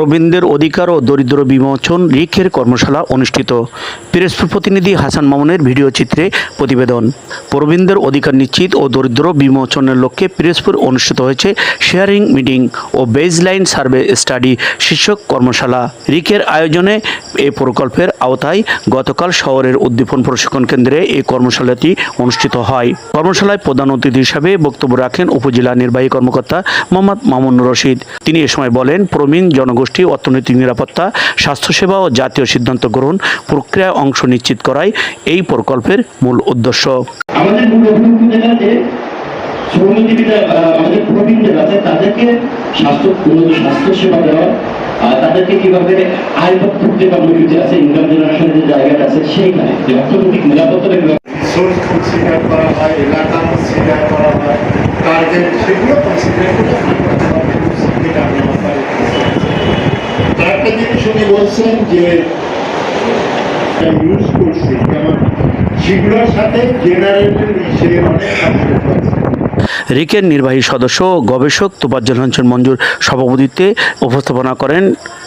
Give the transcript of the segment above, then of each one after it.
প্রবীণদের অধিকার ও দরিদ্র বিমোচন রিখের কর্মশালা অনুষ্ঠিত। পিরোজপুর প্রতিনিধি হাসান মামুনের ভিডিও চিত্রে প্রতিবেদন। প্রবীণদের অধিকার নিশ্চিত ও দরিদ্র বিমোচনের লক্ষ্যে পিরোজপুর অনুষ্ঠিত হয়েছে শেয়ারিং মিটিং ও বেজলাইন সার্ভে স্টাডি শীর্ষক কর্মশালা। রিকের আয়োজনে এই প্রকল্পের আওতায় গতকাল শহরের উদ্দীপন প্রশিক্ষণ কেন্দ্রে এই কর্মশালাটি অনুষ্ঠিত হয়। কর্মশালায় প্রধান অতিথি হিসাবে বক্তব্য রাখেন উপজেলা নির্বাহী কর্মকর্তা মোহাম্মদ মামুন রশিদ। তিনি এ সময় বলেন, প্রবীণ জনগোষ্ঠী অর্থনৈতিক নিরাপত্তা স্বাস্থ্যসেবা ও জাতীয় সিদ্ধান্ত গ্রহণ প্রক্রিয়ায় অংশ নিশ্চিত করাই এই প্রকল্পের মূল উদ্দেশ্য। আমাদের মূল অভিযোগ যেটা যে শ্রমজীবীরা আমাদের প্রবীণ যারা আছে তাদেরকে স্বাস্থ্য উন্নত দেওয়া আর তাদেরকে কীভাবে আয় ভুক্তি কর্মসূচি আছে ইনকাম জেনারেশনের যে জায়গাটা আছে সেইখানে যে অর্থনৈতিক নিরাপত্তাটা কীভাবে রিসোর্স কনসিডার করা হয় এলাকা কনসিডার করা হয় টার্গেট সেগুলো কনসিডার করে এটা আমি আমার উনি বলছেন যে ইউজ করছি, যেমন সেগুলোর সাথে জেনারেটর হিসেবে অনেক রিকের নির্বাহী সদস্য গবেষক তোপাজ্জল হঞ্চন মঞ্জুর সভাপতিত্বে উপস্থাপনা করেন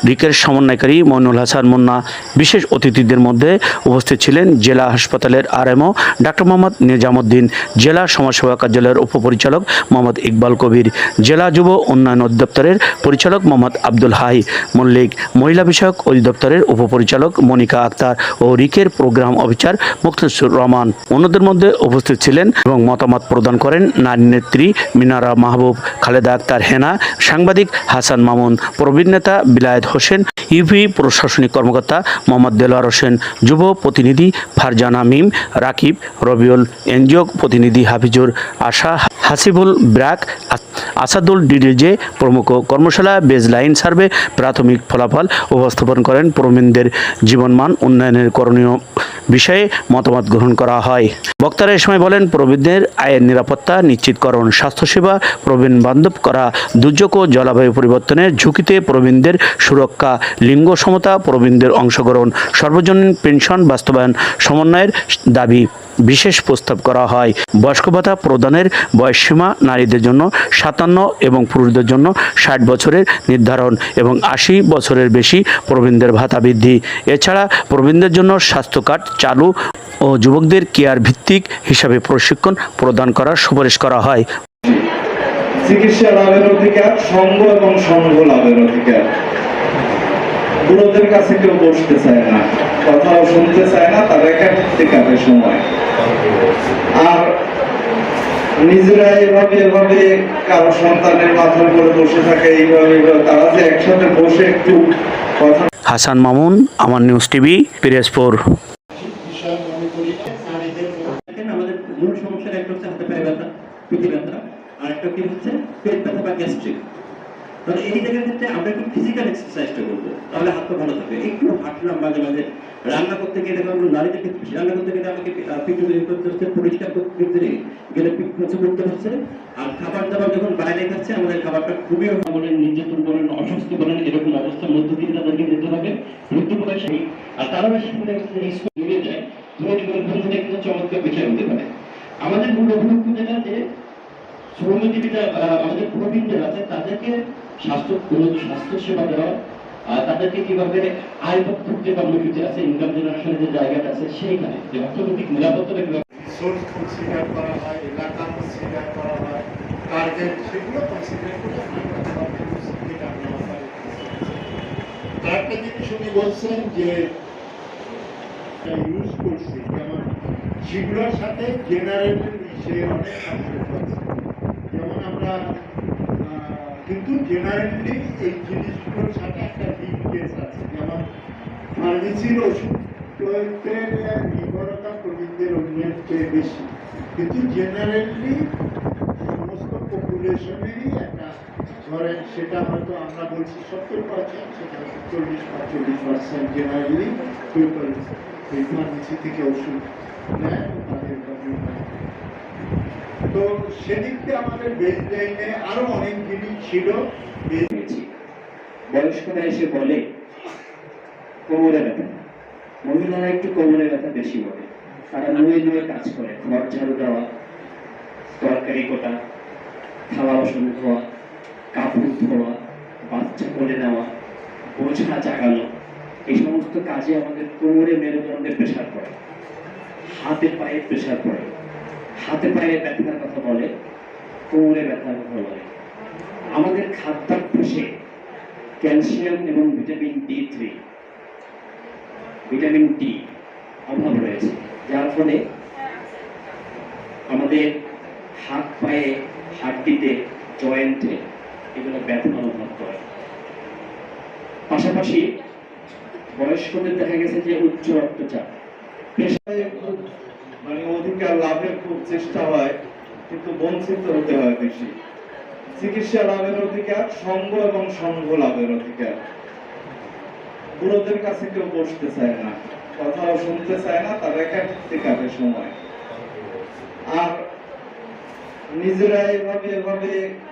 রিকের সমন্বয়কারী মইনুল হাসান মুন্না, বিশেষ অতিথিদের মধ্যে উপস্থিত ছিলেন জেলা হাসপাতালের আরএমও ডাক্তার মোহাম্মদ নিজামুদ্দিন, জেলা সমাজসেবা কার্যালয়ের উপপরিচালক মোহাম্মদ ইকবাল কবির, জেলা যুব উন্নয়ন অধিদপ্তরের পরিচালক মোহাম্মদ আব্দুল হাই মল্লিক, মহিলা বিষয়ক অধিদপ্তরের উপপরিচালক মনিকা আক্তার ও রিকের প্রোগ্রাম অফিসার মুখলিসুর রহমান। অন্যদের মধ্যে উপস্থিত ছিলেন এবং মতামত প্রদান করেন নারী নেত্রী মিনারা মাহবুব, খালেদা আক্তার হেনা, সাংবাদিক হাসান মামুন, প্রবীণ নেতা বিলায়েত হোসেন ইউপি প্রশাসনিক কর্মকর্তা মোহাম্মদ দেলোয়ার হোসেন, যুব প্রতিনিধি ফারজানা মিম, রাকিব, রবিউল এনজিও প্রতিনিধি হাফিজুর আশা, হাসিবুল ব্রাক আসাদুল ডিডিজে প্রমুখ কর্মশালা, বেজলাইন সার্ভে, প্রাথমিক ফলাফল উপস্থাপন করেন প্রবীণদের জীবনমান উন্নয়নের করণীয় বিষয়ে মতামত গ্রহণ করা হয়। বক্তারা এ সময় বলেন, প্রবীণদের আয়ের নিরাপত্তা, নিশ্চিতকরণ, স্বাস্থ্যসেবা, প্রবীণ বান্ধব করা, দুর্যোগ ও জলবায়ু পরিবর্তনের ঝুঁকিতে প্রবীণদের সুরক্ষা, লিঙ্গ সমতা, প্রবীণদের অংশগ্রহণ, সর্বজনীন পেনশন, বাস্তবায়ন, সমন্বয়ের দাবি। বিশেষ প্রস্তাব করা হয়। বয়স্ক ভাতা প্রদানের বয়সসীমা নারীদের জন্য সাতান্ন এবং পুরুষদের জন্য ষাট বছরের নির্ধারণ এবং আশি বছরের বেশি প্রবীণদের ভাতা বৃদ্ধি। এছাড়া প্রবীণদের জন্য স্বাস্থ্য কার্ড চালু ও যুবকদের কেয়ার ভিত্তিক হিসাবে প্রশিক্ষণ প্রদান করার সুপারিশ করা হয়। চিকিৎসা লাভের অধিকার, সঙ্গ এবং সঙ্গ লাভের অধিকার। বুড়োদের কাছে কেউ বসতে চায় না, কথাও শুনতে চায় না কাটে সময়। আর নিজেরা এভাবে এভাবে কারও সন্তানের মাথার উপরে বসে থাকে এইভাবে তারা যে একসাথে বসে একটু কথা হাসান মামুন আমার নিউজ টিভি পিরোজপুর। আমাদের মূল সমস্যাটা একটা হচ্ছে হাতে পায়ে ব্যথা পিঠে ব্যথা আর একটা কি হচ্ছে পেট ব্যথা বা গ্যাস্ট্রিক তাহলে এই জায়গার ক্ষেত্রে আমরা একটু ফিজিক্যাল এক্সারসাইজটা করব। তাহলে হাত পা ভালো থাকবে। একটু হাঁটলাম মাঝে মাঝে রান্না করতে গেলে আমরা নারীদের ক্ষেত্রে রান্না করতে গেলে আমাকে পিঠু তৈরি করতে হচ্ছে, পরিষ্কার করতে গেলে পিঠ করতে হচ্ছে। আর খাবার দাবার যখন বাইরে খাচ্ছে, আমাদের খাবারটা খুবই আমাদের নির্যাতন বলেন অস্বস্তি বলেন, এরকম অবস্থার মধ্য দিয়ে তাদেরকে যেতে হবে, মৃত্যু বয়সে আর তারা জুড়ে যায় ধরে থেকে একটা চমৎকার বিষয় হতে পারে। আমাদের মূল অভিযোগ যেটা যে শ্রমজীবীরা আমাদের প্রবীণ যারা আছে, তাদেরকে স্বাস্থ্য উন্নত স্বাস্থ্য সেবা দেওয়া। তাদেরকে কীভাবে আয় ভুক্তি কর্মসূচি আছে, ইনকাম জেনারেশনের যে জায়গাটা আছে, সেইখানে। যে অর্থনৈতিক কীভাবে করা হয় বলছেন যে সেগুলোর সাথে অনেক যেমন আমরা কিন্তু জেনারেলি এই জিনিসগুলোর সাথে একটা লিঙ্কেজ আছে। যেমন ফার্মেসির ওষুধ। নির্ভরতা প্রবীণদের অন্যের চেয়ে বেশি। কিন্তু জেনারেলি সমস্ত পপুলেশনেরই একটা, ধরেন সেটা হয়তো আমরা বলছি সত্তর পার্সেন্ট সেটা চল্লিশ পঁয়তাল্লিশ পার্সেন্ট জেনারেলি এই ফার্মেসি থেকে ওষুধ। নেয় হয়? তো সেদিকটা আমাদের বেস লাইনে আরও অনেক জিনিস ছিল। বয়স্করা এসে বলে, কোমরে ব্যথা। মহিলারা একটু কোমরে ব্যথা বেশি বলে। তারা নুয়ে নুয়ে কাজ করে, ঘর ঝাড়ু দেওয়া, তরকারি কোটা থালা বাসন ধোয়া, কাপড় ধোয়া, বাচ্চা করে নেওয়া ওঠা জাগানো। এই সমস্ত কাজে আমাদের কোমরে মেরুদণ্ডে প্রেশার পড়ে, হাতে পায়ে প্রেশার পড়ে। হাতে পায়ে ব্যথার কথা বলে, কোমরে ব্যথার কথা বলে। আমাদের খাদ্যাভ্যাসে ক্যালসিয়াম এবং vitamin D three, vitamin D অভাব রয়েছে, যার ফলে আমাদের হাত পায়ে, হাড্ডিতে, জয়েন্টে এগুলো ব্যথা অনুভব করে। পাশাপাশি বয়স্কদের দেখা গেছে যে উচ্চ রক্তচাপ। পেশায় মানে অধিকার লাভের খুব চেষ্টা হয়, কিন্তু বঞ্চিত হতে হয় বেশি। চিকিৎসা লাভের অধিকার, সঙ্গ এবং সঙ্গ লাভের অধিকার। বুড়োদের কাছে কেউ বসতে চায় না, কথাও শুনতে চায় না, তারা কাটে সময়। আর নিজেরা এইভাবে এভাবে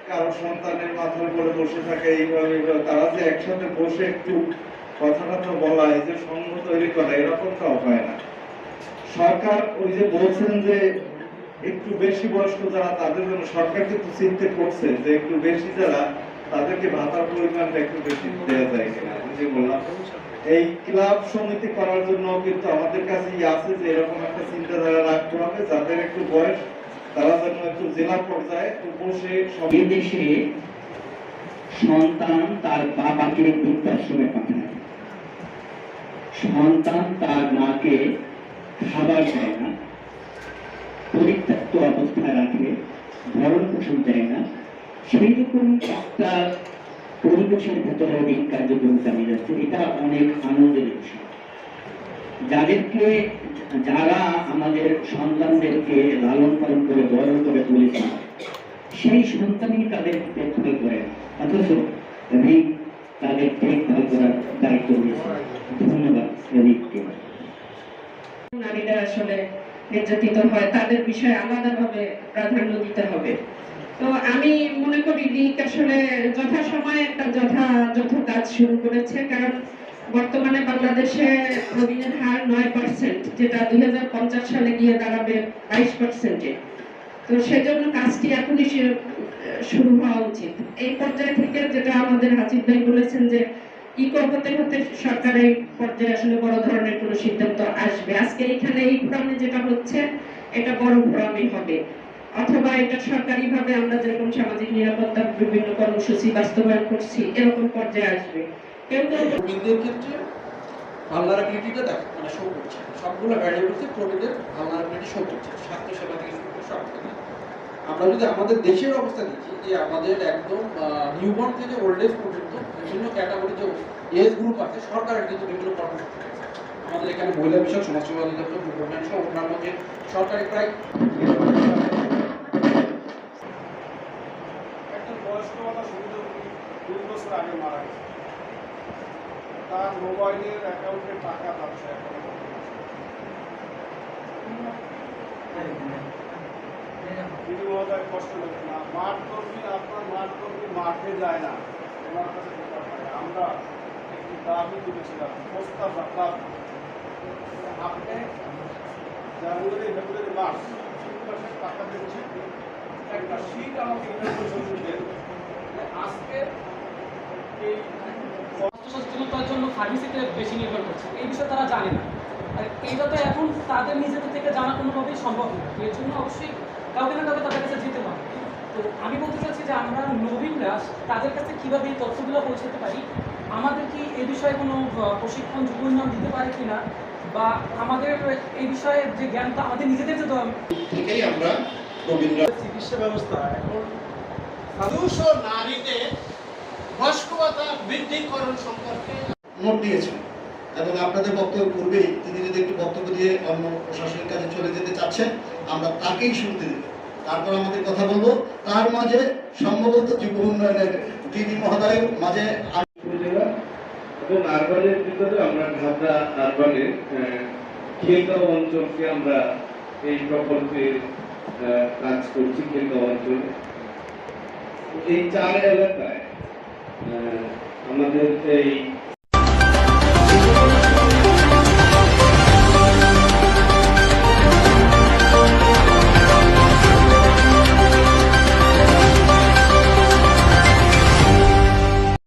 কারও সন্তানের মাথার উপরে বসে থাকে, এইভাবে তারা যে একসাথে বসে একটু কথা কথা বলা এই যে সঙ্গ তৈরি করা এরকমটাও হয় না। সরকার ওই যে বলছেন যে একটু বেশি বয়স্ক যারা, তাদের জন্য সরকার কিন্তু চিন্তা করছে যে একটু বেশি যারা, তাদেরকে ভাতার পরিমাণটা একটু বেশি দেওয়া যায় কিনা। যে বললাম, এই ক্লাব সমিতি করার জন্য কিন্তু আমাদের কাছে আছে যে এরকম একটা চিন্তাধারা রাখতে হবে, যাদের একটু বয়স, তারা যেন একটু জেলা পর্যায়ে বসে সব এদেশে সন্তান তার বাবাকে বৃদ্ধাশ্রমে পাঠায়। সন্তান তার মাকে খাবার দেয় না পরিত্যক্ত অবস্থায় রাখে, ভরণ পোষণ দেয় না। সেই রকম একটা পরিবেশের ভেতরে অনেক কার্যক্রম চালিয়ে যাচ্ছে, এটা অনেক আনন্দের বিষয়। যাদেরকে, যারা আমাদের সন্তানদেরকে লালন পালন করে বড় করে তুলেছে সেই সন্তানই তাদের দেখভাল করে। অথচ তাদের দেখভাল করার দায়িত্ব নিয়েছি। ধন্যবাদ রবিকে নারীরা আসলে নির্যাতিত হয়, তাদের বিষয়ে আলাদাভাবে প্রাধান্য দিতে হবে। তো আমি মনে করি লীগ আসলে যথাসময়ে একটা যথাযথ কাজ শুরু করেছে, কারণ বর্তমানে বাংলাদেশে প্রবীণের হার নয় পার্সেন্ট, যেটা দুই সালে গিয়ে দাঁড়াবে বাইশ পার্সেন্টে। তো সেজন্য কাজটি এখনই শুরু হওয়া উচিত। এই পর্যায় থেকে যেটা আমাদের হাজির ভাই বলেছেন যে ইকো হতে হতে সরকারের পর্যায়ে আসলে বড় ধরনের কোনো সিদ্ধান্ত আসবে। আজকে এখানে এই ফোরামে যেটা হচ্ছে, এটা বড় ফোরামই হবে। অথবা এটা সরকারি ভাবে আমরা যেরকম সামাজিক নিরাপত্তা, বিভিন্ন কর্মসূচি বাস্তবায়ন করছি, এরকম পর্যায়ে আসবে। কেউ ক্ষেত্রে ভালনারাবিলিটিটা দেখ মানে শো করছে। সবগুলো ভ্যারিয়েবলসে প্রবীণদের ভালনারাবিলিটি শো করছে। স্বাস্থ্য সেবা থেকে শুরু করে সব আমরা যদি আমাদের দেশের অবস্থা দেখি, যে আমাদের একদম নিউবর্ন থেকে ওল্ড এজ পর্যন্ত বিভিন্ন ক্যাটাগরি যে এজ গ্রুপ আছে, সরকারের কিন্তু বিভিন্ন কর্মসূচি আমাদের এখানে মহিলা বিষয়ক সমাজ সেবা অধিদপ্তর গভর্নমেন্ট সহ অন্যান্য যে সরকারি প্রায় তার মোবাইলের অ্যাকাউন্টে টাকা পাচ্ছে এখন তিনি মহোদয় কষ্ট করছে না, মাঠ কর্মী আপনার মাঠ কর্মী মাঠে যায় না। ওনার কাছে আমরা একটি দাবি তুলেছিলাম প্রস্তাব রাখলাম আপনি জানুয়ারি, ফেব্রুয়ারি মাস তিন মাসের টাকা দিচ্ছি একটা শীত আমাকে ইন্টারভিউ দেন আজকে এই স্বাস্থ্য সচেতনতার জন্য ফার্মেসিতে বেশি নির্ভর করছে। এই বিষয়ে তারা জানে না। আর এটা তো এখন তাদের নিজেদের থেকে জানা কোনোভাবেই সম্ভব না। এর জন্য অবশ্যই কাউকে না কাউকে তাদের কাছে যেতে হবে। তো আমি বলতে চাচ্ছি যে আমরা নবীনরা তাদের কাছে কীভাবে এই তথ্যগুলো পৌঁছাতে পারি? আমাদের কি এ বিষয়ে কোনো প্রশিক্ষণ যুব উন্নয়ন দিতে পারে কিনা? বা আমাদের এই বিষয়ে যে জ্ঞানটা আমাদের নিজেদের যে আমরা প্রবীণরা চিকিৎসা ব্যবস্থা এখন পুরুষ ও নারীতে বয়স্কতা বৃদ্ধিকরণ সম্পর্কে নোট দিয়েছেন। এবং আপনাদের বক্তব্য পূর্বেই তিনি যদি একটু বক্তব্য দিয়ে অন্য প্রশাসনের কাছে চলে যেতে চাচ্ছেন, আমরা তাকেই শুনতে দেব। তারপর আমাদের কথা বলব, তার মাঝে সম্ভবত যুব উন্নয়নের দিদি মহোদয়ের মাঝে এবং আরবানের ভিতরে আমরা ঢাকা আরবানের খিলগাঁও অঞ্চলকে আমরা এই প্রকল্পে কাজ করছি খিলগাঁও অঞ্চলে। এই চার এলাকায় আমাদের এই